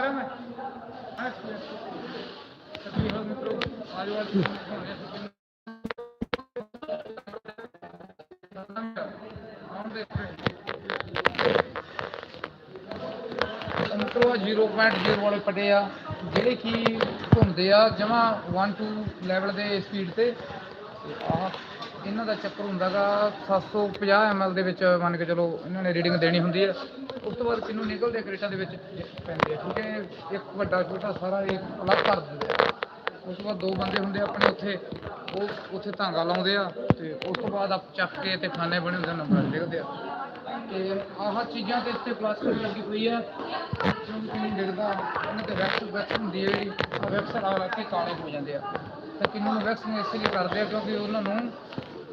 Explain करा मैं हाँ एक्सप्लेन तकलीफ मित्रों आज आज ਮਿੱਤਰੋ 0.0 ਵਾਲੇ ਪਟੇ ਆ ਜਿਹੜੇ ਕਿ ਘੁੰਮਦੇ ਆ ਜਮਾ 1 2 ਲੈਵਲ ਦੇ ਸਪੀਡ ਤੇ ਤੇ ਆਹ ਇਹਨਾਂ ਦਾ ਚੱਕਰ ਹੁੰਦਾਗਾ 750 ml ਦੇ ਵਿੱਚ ਮੰਨ ਕੇ ਚਲੋ ਇਹਨਾਂ ਨੇ ਰੀਡਿੰਗ ਦੇਣੀ ਹੁੰਦੀ ਹੈ। ਉਸ ਤੋਂ ਬਾਅਦ ਕਿੰਨੂੰ ਨਿਕਲਦੇ ਆ ਕ੍ਰੇਟਾਂ ਦੇ ਵਿੱਚ? ਪੈਂਦੇ ਆ, ਠੀਕ ਹੈ, ਇੱਕ ਵੱਡਾ, ਛੋਟਾ ਸਾਰਾ ਇੱਕ ਅਲੱਗ ਕਰ ਦਿੰਦੇ ਆ। ਉਸ ਤੋਂ ਬਾਅਦ ਦੋ ਬੰਦੇ ਹੁੰਦੇ ਆ ਆਪਣੇ ਉੱਥੇ, ਉਹ ਉੱਥੇ ਧਾਗਾ ਲਾਉਂਦੇ ਆ ਤੇ ਉਸ ਤੋਂ ਬਾਅਦ ਆਪ ਚੱਕ ਕੇ ਤੇ ਖਾਨੇ ਬਣੇ ਹੁੰਦੇ ਨੰਬਰ ਲਿਖਦੇ ਆ। ਤੇ ਆਹ ਚੀਜ਼ਾਂ ਤੇ ਇੱਥੇ ਪਲਾਸਟਿਕ ਲੱਗੀ ਹੋਈ ਆ ਜੋ ਵੀ ਨਹੀਂ ਉਹਨਾਂ ਤੇ ਵੈਕਸ ਵੈਕਸ ਹੁੰਦੀ ਹੈ ਜਿਹੜੀ ਉਹ ਵੈਕਸ ਨਾਲ ਲੱਗ ਕੇ ਕਾਲੇ ਹੋ ਜਾਂਦੇ ਆ। ਤਾਂ ਕਿੰਨੂੰ ਵੈਕਸ ਨੂੰ ਇਸ ਲਈ ਕਰਦੇ ਆ ਕਿਉਂਕਿ ਉਹਨਾਂ ਨੂੰ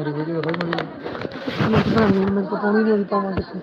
ਮੇਰੀ ਵੀਡੀਓ ਲੈ ਮੇਰੀ ਮੈਂ ਤਾਂ ਨਹੀਂ ਮੈਨੂੰ ਤਾਂ ਪਾਉਣੀ ਨਹੀਂ ਪਾਵਾਂ ਕਿੱਥੇ